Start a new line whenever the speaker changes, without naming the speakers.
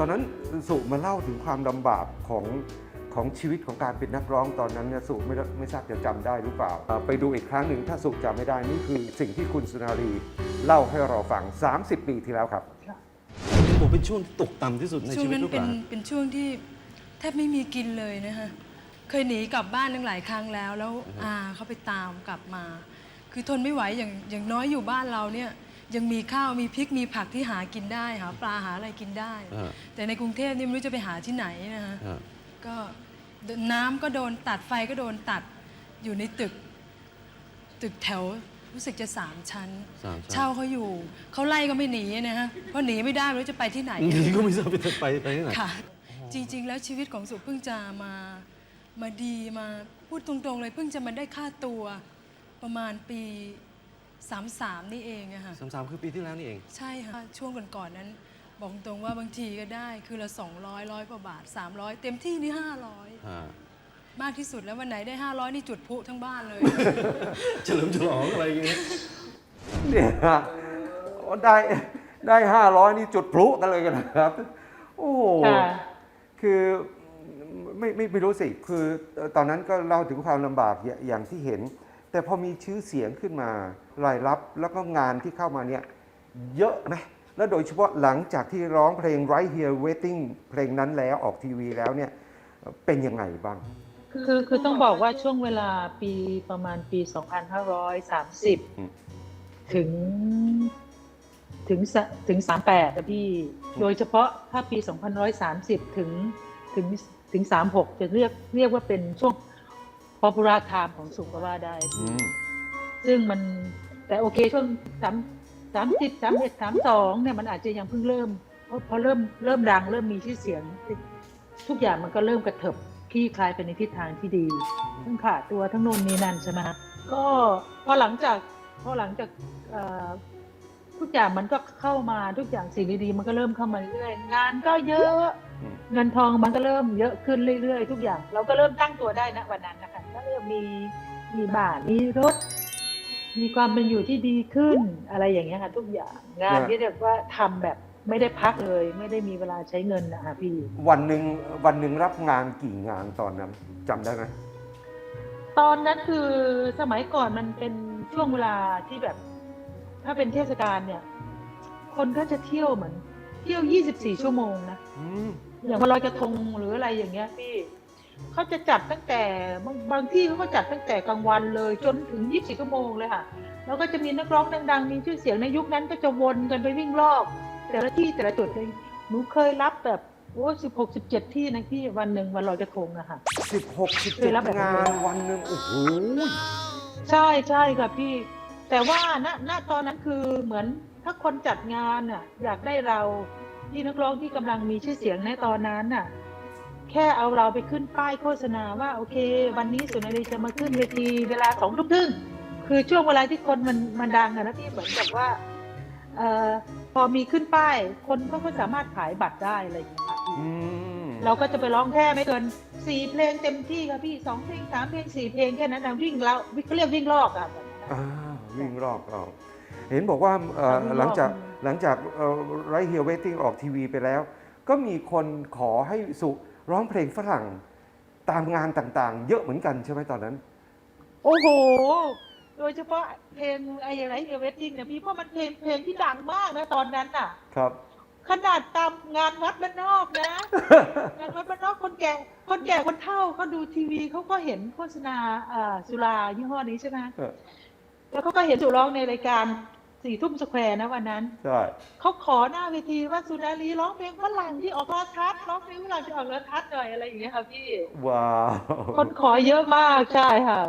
ตอนนั้นสุมาเล่าถึงความลำบากของของชีวิตของการเป็นนักร้องตอนนั้นเนี่ยสุไม่ได้ไม่ทราบจะจำได้หรือเปล่าเอ่อไปดูอีกครั้งหนึ่งถ้าสุจำไม่ได้นี่คือสิ่งที่คุณสุนารีเล่าให้เราฟัง 30 ปีที่แล้วครับ
เห็นบอกเป็นช่วงที่ตกต่ำที่สุดใน
ช่ว
ชี
ง
วิต
นั้น
ลูก
เป็
ห
น
ลาน
เป็นช่วงที่แทบไม่มีกินเลยนะคะเคยหนีกลับบ้านตั้งหลายครั้งแล้ว แล้วอาเขาไปตามกลับมา คือทนไม่ไหวอย่างอย่างน้อยอยู่บ้านเราเนี่ย ยังมีข้าวมีพริกมีผักที่หากินได้หาปลาหาอะไรกินได้
อ่า
แต่ในกรุงเทพนี่ไม่รู้จะไปหาที่ไหนนะคะ
อ่า
ก็น้ำก็โดนตัดไฟก็โดนตัดอยู่ในตึก ตึกแถวรู้สึกจะสามชั้น
สามชั้น
เช่าเขาอยู่ เขาไล่ก็ไม่หนีนะฮะเพราะหนีไม่ได้ไม่รู้จะไปที่ไหน
หนีก็ไม่ทราบไปไปไปที่ไหน
ค่ะ จริง ๆ แล้วชีวิตของสุเพิ่งจะมามาดีมาพูดตรง ๆ เลยเพิ่งจะมาได้ค่าตัวประมาณปี 33 นี่เองอะค่ะ
สามสามคือปีที่แล้วนี่เอง
ใช่ค่ะช่วงก่อนๆนั้น บอกตรงว่าบางทีก็ได้คือละ200ร้อยกว่าบาท 300 เต็มที่นี่ 500
อ่า
มากที่สุดแล้ววันไหนได้ 500 นี่จุดพลุทั้งบ้านเลย
เฉลิมฉลองอะไรอย่างเงี้ย
เนี่ยได้ได้ห้าร้อยนี่จุดพลุกันเลยกันนะครับ โอ้โห
ค่ะ
คือไม่ไม่ไม่รู้สิ คือตอนนั้นก็เล่าถึงความลำบากอย่าอย่างที่เห็น แต่พอมีชื่อเสียงขึ้นมารายรับแล้วก็งานที่เข้ามาเนี่ยเยอะไหมแล้วโดยเฉพาะหลังจากที่ร้องเพลง Right Here Waiting เพลงนั้นแล้วออกทีวีแล้วเนี่ยเป็นยังไงบ้าง
คือคือต้องบอกว่าช่วงเวลาปีประมาณปี 2530 ถึงถึงสะถึง 38อะพี่ โดยเฉพาะถ้าปี 2130 ถึงถึงถึง 36 จะเรียกเรียกว่าเป็นช่วง popular time ของสุขก็ว่าได้
อืม
ซึ่งมันแต่โอเคช่วงสามสามสิบสามเอ็ดสามสองเนี่ยมันอาจจะยังเพิ่งเริ่มเพราะพอเริ่มเริ่มดังเริ่มมีชื่อเสียง ทุกอย่างมันก็เริ่มกระเถิบคลี่คลายไปในทิศทางที่ดีทั้งขาตัวทั้งโน่นนี่นั่นใช่ไหมคะก็พอหลังจากพอหลังจากเอ่อ ทุกอย่างมันก็เข้ามาทุกอย่างสิ่งดีๆมันก็เริ่มเข้ามาเรื่อยๆงานก็เยอะ
อืม
เงินทองมันก็เริ่มเยอะขึ้นเรื่อยๆ ทุกอย่าง เราก็เริ่มตั้งตัวได้นะวันนั้นนะคะก็เริ่มมีมีบ้านมีรถ มีความเป็นอยู่ที่ดีขึ้นอะไรอย่างเงี้ยค่ะ ทุกอย่างงาน
นะ
ที่เรียกว่าทำแบบไม่ได้พักเลย ไม่ได้มีเวลาใช้เงินนะคะพี่
วันหนึ่งวันหนึ่งรับงานกี่งานตอนนั้นจำได้ไหม
ตอนนั้นคือสมัยก่อนมันเป็นช่วงเวลาที่แบบ ถ้าเป็นเทศกาลเนี่ย คนก็จะเที่ยวเหมือน เที่ยว 24 ชั่วโมงนะ
อืม
อย่างวันลอยกระทงหรืออะไรอย่างเงี้ยพี่เขาจะจัดตั้งแต่บางบางที่เขาก็จัดตั้งแต่กลางวันเลย จนถึง 24 ชั่วโมงเลยค่ะ แล้วก็จะมีนักร้องดังๆ มีชื่อเสียงในยุคนั้นก็จะวนกันไปวิ่งรอบ แต่ละที่แต่ละจุดเลยหนูเคยรับแบบโอ้สิบหกสิบเจ็ดที่นะพี่วันหนึ่งวันลอยกระทงอะค่ะ
สิบหกสิบ
เค
เจ็ด
ยรับแบบนั้น
งานวันหนึ่งโอ้โห
ใช่ใช่ค่ะพี่ แต่ว่าณณตอนนั้นคือเหมือนถ้าคนจัดงานน่ะอยากได้เราที่นักร้องที่กำลังมีชื่อเสียงในตอนนั้นน่ะ แค่เอาเราไปขึ้นป้ายโฆษณาว่าโอเค วันนี้สุนารีจะมาขึ้นเวทีเวลาสองทุ่มครึ่งคือช่วงเวลาที่คนมันมันดังอะนะพี่เหมือนกับว่าเอ่อพอมีขึ้นป้าย คนเขาก็สามารถขายบัตรได้อะไรอย่างเงี้ยค่ะพี่
อืม
เราก็จะไปร้องแค่ไม่เกินสี่เพลงเต็มที่ค่ะพี่สองเพลงสามเพลงสี่เพลงแค่นั้นนะวิ่งเราเขาเรียกวิ่งลอกอะแบบนั้นนะ
อ่า วิ่งรอบเอาเห็นบอกว่าเอ่อ
วิ่งรอบ
หลังจากหลังจากไรเฮียเวทติ้งออกทีวีไปแล้ว ก็มีคนขอให้สุร้องเพลงฝรั่งตามงานต่างๆ เยอะเหมือนกันใช่ไหมตอนนั้น
โอ้โห โดยเฉพาะเพลงไอ้อะไรเอเวทติ้งเนี่ยพี่เพราะมันเพลงเพลงที่ดังมากนะตอนนั้นน่ะ
ครับ
ขนาดตามงานวัดบ้านนอกนะ งานวัดบ้านนอกคนแก่คนแก่คนเฒ่าเขาดูทีวีเขาก็เห็นโฆษณาอ่าสุรายี่ห้อนี้ใช่ไหม
เออ
แล้วเขาก็เห็นสุร้องในรายการสี่ทุ่มสแควร์นะวันนั้น
ใช่
เขาขอหน้าเวทีว่าสุนารีร้องเพลงฝรั่งที่ออกโทรทัศน์ร้องเพลงฝรั่งที่ออกโทรทัศน์หน่อยอะไรอย่างเงี้ยค่ะพี่
ว้าว
คนขอเยอะมากใช่ค่ะ